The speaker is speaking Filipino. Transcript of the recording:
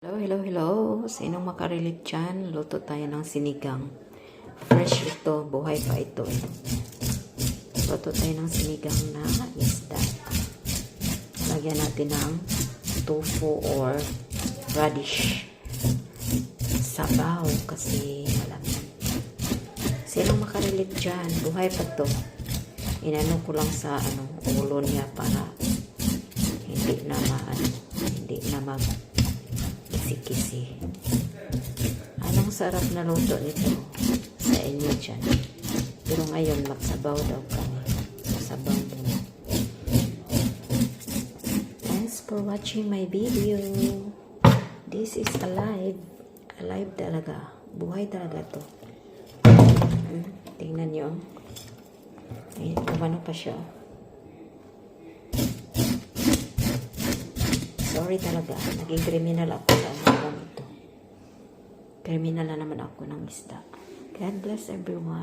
Hello, hello, hello. Sinong makarelate dyan? Luto tayo ng sinigang. Fresh ito. Buhay pa ito. eh. Luto tayo ng sinigang na isda. Lagyan natin ng tofu or radish. Sabaw kasi malamig. Sinong makarelate dyan? Buhay pa to. Inano ko lang sa ano, ulo niya para hindi na ma, ano, hindi na mag kisi-kisi. Anong sarap na luto nito sa inyo dyan? Pero ngayon, magsabaw daw kami. Sabaw muna. Thanks for watching my video. This is alive. Alive talaga. Buhay talaga to. Hmm, tingnan nyo. Ay, kumano pa siya. Sorry talaga. Naging criminal ako sa ano ito. Criminal na naman ako ng isda. God bless everyone.